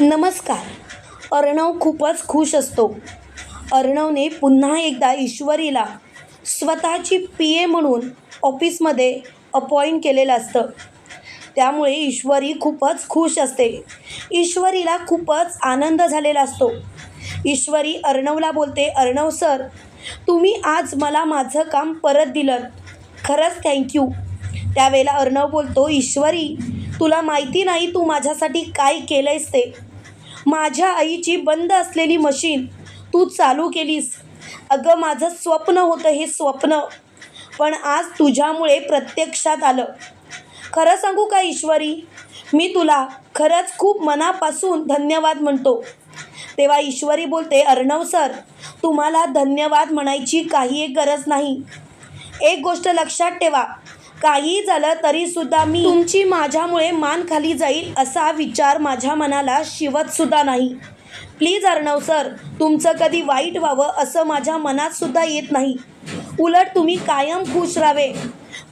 नमस्कार. अर्णव खूपच खुश असतो. अर्णवने पुन्हा एकदा ईश्वरीला स्वतःची पी ए म्हणून ऑफिसमध्ये अपॉइंट केलेलं असतं. त्यामुळे ईश्वरी खूपच खुश असते. ईश्वरीला खूपच आनंद झालेला असतो. ईश्वरी अर्णवला बोलते अर्णव सर तुम्ही आज मला माझं काम परत दिलं. खरंच थँक्यू त्यावेळेला अर्णव बोलतो ईश्वरी तुला माहिती नाही तू माझ्यासाठी काय केलं आहेस ते. माझ्या आईची बंद असलेली मशीन तू चालू केलीस. अगं माझं स्वप्न होतं हे स्वप्न. पण आज तुझ्यामुळे प्रत्यक्षात आलं. खरं सांगू का ईश्वरी? मी तुला खरंच खूप मनापासून धन्यवाद म्हणतो. तेव्हा ईश्वरी बोलते अर्णव सर तुम्हाला धन्यवाद म्हणायची काही एक गरज नाही. एक गोष्ट लक्षात ठेवा. काही झालं तरीसुद्धा मी तुमची माझ्यामुळे मान खाली जाईल असा विचार माझ्या मनाला शिवतसुद्धा नाही. प्लीज अर्णव सर तुमचं कधी वाईट व्हावं असं माझ्या मनातसुद्धा येत नाही. उलट तुम्ही कायम खुश राहावे.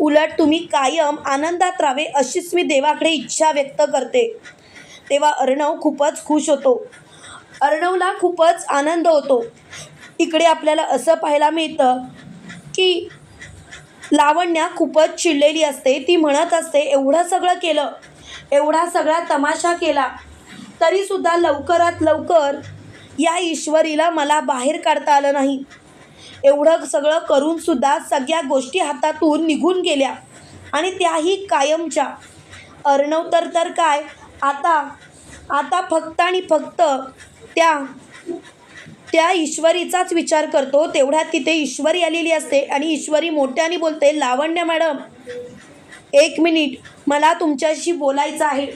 उलट तुम्ही कायम आनंदात राहावे अशीच मी देवाकडे इच्छा व्यक्त करते. तेव्हा अर्णव खूपच खुश होतो. अर्णवला खूपच आनंद होतो. इकडे आपल्याला असं पाहायला मिळतं की लावण्या खूपच चिडलेली असते. ती म्हणत असते एवढं सगळं केलं. एवढा सगळा तमाशा केला. तरीसुद्धा लवकरात लवकर या ईश्वरीला मला बाहेर काढता आलं नाही. एवढं सगळं करूनसुद्धा सगळ्या गोष्टी हातातून निघून गेल्या. आणि त्याही कायमच्या. अर्णव तर तर काय? आता आता फक्त आणि फक्त त्या त्या ईश्वरीचाच विचार करतो तेवढ्यात तिथे ईश्वरी आलेली असते. आणि ईश्वरी मोठ्याने बोलते लावण्य मॅडम एक मिनिट मला तुमच्याशी बोलायचं आहे.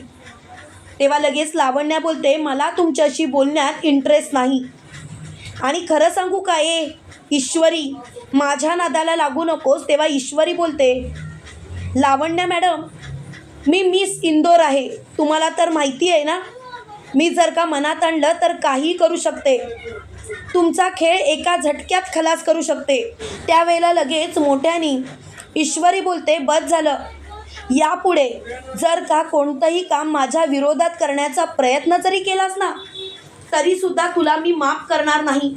तेव्हा लगेच लावण्या बोलते मला तुमच्याशी बोलण्यात इंटरेस्ट नाही. आणि खरं सांगू का ए ईश्वरी माझ्या नादाला लागू नकोस. तेव्हा ईश्वरी बोलते लावण्या मॅडम मी मिस इंदोर आहे. तुम्हाला तर माहिती आहे ना? मी जर का मनात आणलं तर काही करू शकते. तुमचा खेळ एका झटक्यात खलास करू शकते. त्यावेळेला लगेच मोठ्याने ईश्वरी बोलते बस झालं. यापुढे जर का कोणतंही काम माझ्या विरोधात करण्याचा प्रयत्न जरी केलास ना तरीसुद्धा तुला मी माफ करणार नाही.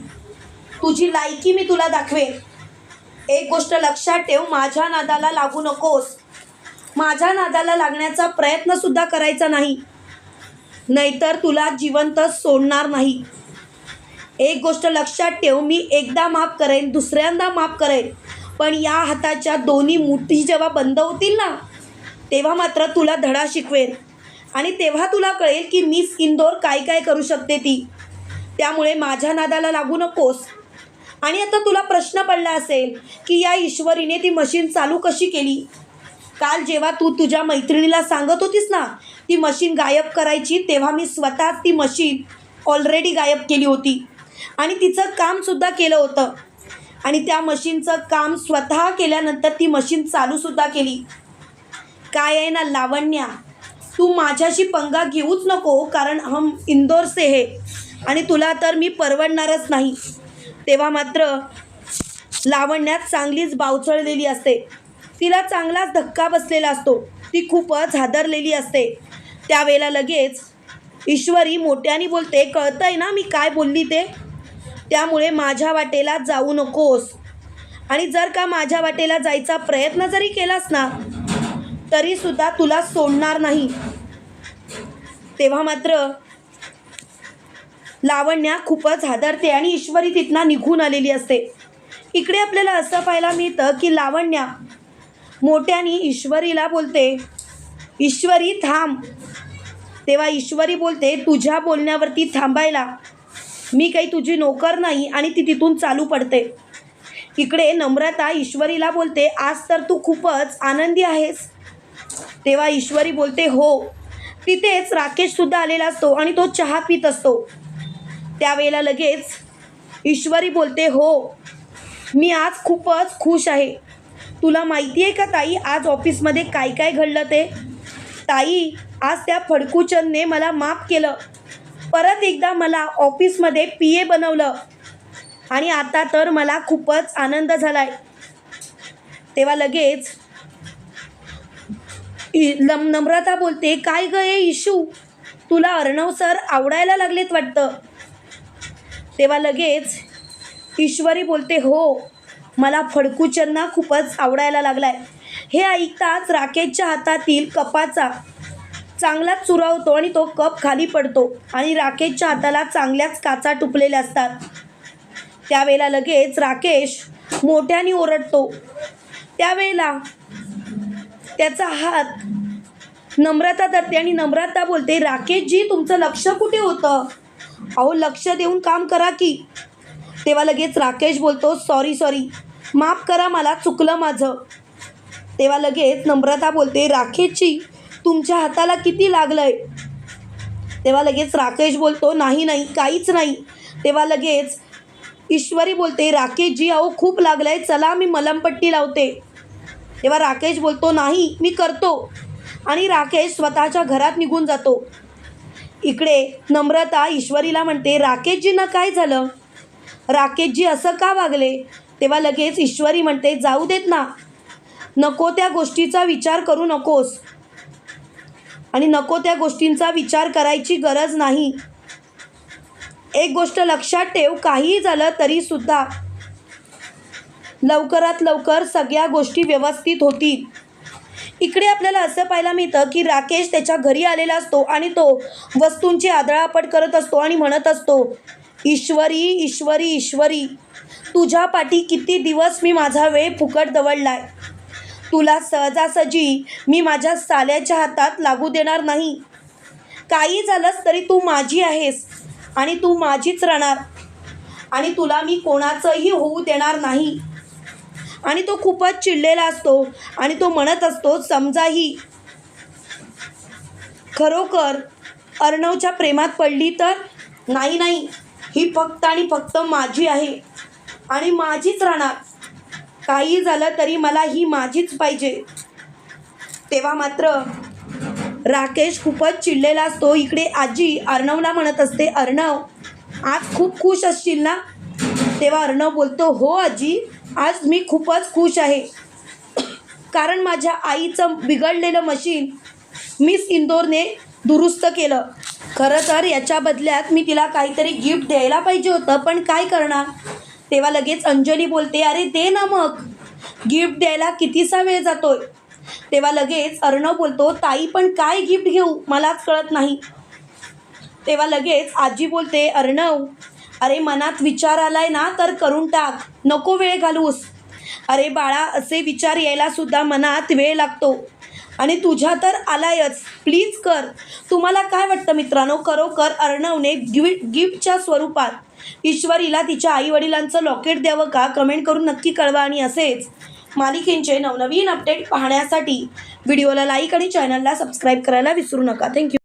तुझी लायकी मी तुला दाखवेन. एक गोष्ट लक्षात ठेव माझ्या नादाला लागू नकोस. माझ्या नादाला लागण्याचा प्रयत्नसुद्धा करायचा नाही. नाहीतर तुला जिवंत सोडणार नाही. एक गोष्ट लक्षात ठेव मी एकदा माफ करेन दुसऱ्यांदा माफ करेन. पण या हाताच्या दोन्ही मुठी जेव्हा बंद होतील ना तेव्हा मात्र तुला धडा शिकवेन. आणि तेव्हा तुला कळेल की मिस इंदोर काय काय करू शकते ती. त्यामुळे माझ्या नादाला लागू नकोस. आणि आता तुला प्रश्न पडला असेल की या ईश्वरीने ती मशीन चालू कशी केली? काल जेव्हा तू तुझ्या मैत्रिणीला सांगत होतीस ना ती मशीन गायब करायची तेव्हा मी स्वतःच ती मशीन ऑलरेडी गायब केली होती. आणि तिचं कामसुद्धा केलं होतं. आणि त्या मशीनचं काम स्वतः केल्यानंतर ती मशीन चालूसुद्धा केली. काय आहे ना लावण्या? तू माझ्याशी पंगा घेऊच नको कारण हम इंदोर से हे. आणि तुला तर मी परवडणारच नाही. तेव्हा मात्र लावण्यात चांगलीच बावचळलेली असते. तिला चांगलाच धक्का बसलेला असतो. ती खूपच हादरलेली असते. त्यावेळेला लगेच ईश्वरी मोठ्याने बोलते कळतंय ना मी काय बोलली ते? त्यामुळे माझ्या वाटेला जाऊ नकोस. आणि जर का माझ्या वाटेला जायचा प्रयत्न जरी केलास ना तरीसुद्धा तुला सोडणार नाही. तेव्हा मात्र लावण्या खूपच हादरते आणि ईश्वरी तिथनं निघून आलेली असते. इकडे आपल्याला असं पाहायला मिळतं की लावण्या मोठ्याने ईश्वरीला बोलते ईश्वरी थांब. तेव्हा ईश्वरी बोलते तुझ्या बोलण्यावरती थांबायला मी काही तुझी नोकर नाही आणि ती तिथून चालू पडते. इकडे नम्रता ईश्वरीला बोलते आज तर तू खूपच आनंदी आहेस. तेव्हा ईश्वरी बोलते हो. तिथेच राकेशसुद्धा आलेला असतो आणि तो चहा पित असतो. त्यावेळेला लगेच ईश्वरी बोलते हो मी आज खूपच खुश आहे. तुला माहिती आहे का ताई आज ऑफिसमध्ये काय काय घडलं ते? ताई आज त्या फडकूचंदने मला माफ केलं. परत एकदा मला ऑफिसमध्ये पी ए बनवलं. आणि आता तर मला खूपच आनंद झाला आहे तेव्हा लगेच इ- लम नम्रता बोलते काय ग हे इशू? तुला अर्णव सर आवडायला लागलेत वाटतं. तेव्हा लगेच ईश्वरी बोलते हो मला फडकूचंना खूपच आवडायला लागलाय. हे ऐकताच राकेशच्या हातातील कपाचा चांगलाच चुरावतो आणि तो कप खाली पडतो आणि राकेशच्या हाताला चांगल्याच काचा टुपलेल्या असतात. त्यावेळेला लगेच राकेश मोठ्याने ओरडतो. त्यावेळेला त्याचा हात नम्रता धरते आणि नम्रता बोलते राकेशजी तुमचं लक्ष कुठे होतं? अहो लक्ष देऊन काम करा की. तेव्हा लगेच राकेश बोलतो सॉरी सॉरी माफ करा मला चुकलं माझं. तेव्हा लगेच नम्रता बोलते राकेशजी तुमच्या हाताला किती लागलंय? तेव्हा लगेच राकेश बोलतो नाही नाही काहीच नाही. तेव्हा लगेच ईश्वरी बोलते राकेशजी अहो खूप लागलंय चला मी मलमपट्टी लावते. तेव्हा राकेश बोलतो नाही मी करतो. आणि राकेश स्वतःच्या घरात निघून जातो. इकडे नम्रता ईश्वरीला म्हणते राकेशजींना काय झालं? राकेशजी असं का वागले? तेव्हा लगेच ईश्वरी म्हणते जाऊ देत ना. नको त्या गोष्टीचा विचार करू नकोस. आणि नको त्या गोष्टींचा विचार करायची गरज नाही. एक गोष्ट लक्षात ठेव काहीही झालं तरीसुद्धा लवकरात लवकर सगळ्या गोष्टी व्यवस्थित होतील. इकडे आपल्याला असं पाहायला मिळतं की राकेश त्याच्या घरी आलेला असतो आणि तो वस्तूंची आदळापट करत असतो आणि म्हणत असतो ईश्वरी ईश्वरी ईश्वरी तुझ्या पाठी किती दिवस मी माझा वेळ फुकट दवडलाय. तुला सहजासहजी मी माझ्या साल्याच्या हातात लागू देणार नाही. काही झालंस तरी तू माझी आहेस आणि तू माझीच राहणार. आणि तुला मी कोणाचंही होऊ देणार नाही. आणि तो खूपच चिडलेला असतो आणि तो म्हणत असतो समजाही खरोखर अर्णवच्या प्रेमात पडली तर? नाही नाही. ही फक्त आणि फक्त माझी आहे आणि माझीच राहणार. काही झालं तरी मला ही माझीच पाहिजे. तेव्हा मात्र राकेश खूपच चिडलेला असतो. इकडे आजी अर्णवला म्हणत असते अर्णव आज खूप खुश असशील ना? तेव्हा अर्णव बोलतो हो आजी आज मी खूपच खुश आहे. कारण माझ्या आईचं बिघडलेलं मशीन मिस इंदोरने दुरुस्त केलं. खरं तर याच्या बदल्यात मी तिला काहीतरी गिफ्ट द्यायला पाहिजे होतं पण काय करणार? तेव्हा लगेच अंजली बोलते अरे दे ना मग. गिफ्ट द्यायला कितीसा वेळ जातोय? तेव्हा लगेच अर्णव बोलतो ताई पण काय गिफ्ट घेऊ? मलाच कळत नाही. तेव्हा लगेच आजी बोलते अर्णव अरे मनात विचार आलाय ना तर करून टाक. नको वेळ घालूस. अरे बाळा असे विचार यायला सुद्धा मनात वेळ लागतो. आणि तुझ्या तर आलायच. प्लीज कर. तुम्हाला काय वाटतं मित्रांनो? खरोखर अर्णवने गिफ्ट गिफ्टच्या स्वरूपात ईश्वरीला तिच्या आईवडिलांचं लॉकेट द्यावं का? कमेंट करून नक्की कळवा आणि असेच. मालिकेंचे नवनवीन अपडेट पाहण्यासाठी व्हिडिओला लाईक आणि चॅनलला सबस्क्राईब करायला विसरू नका. थँक्यू